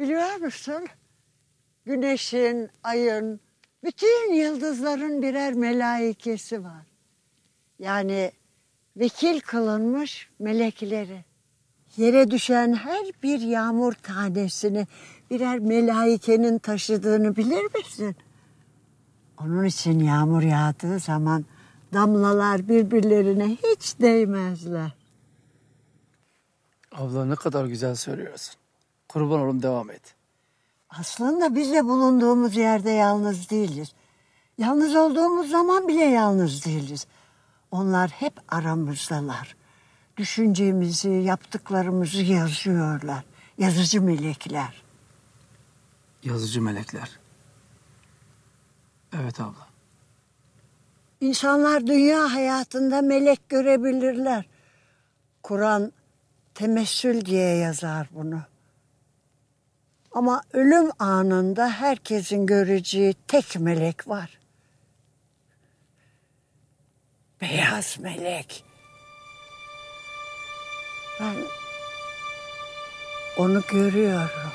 Biliyor musun? Güneşin, ayın, bütün yıldızların birer melaikesi var. Yani vekil kılınmış melekleri. Yere düşen her bir yağmur tanesini birer melaikenin taşıdığını bilir misin? Onun için yağmur yağdığı zaman damlalar birbirlerine hiç değmezler. Abla ne kadar güzel söylüyorsun. Kurban olum devam et. Aslında biz de bulunduğumuz yerde yalnız değiliz. Yalnız olduğumuz zaman bile yalnız değiliz. Onlar hep aramızdalar. Düşüncemizi, yaptıklarımızı yazıyorlar. Yazıcı melekler. Yazıcı melekler. Evet abla. İnsanlar dünya hayatında melek görebilirler. Kur'an temessül diye yazar bunu. Ama ölüm anında herkesin göreceği tek melek var. Beyaz melek. Ben onu görüyorum.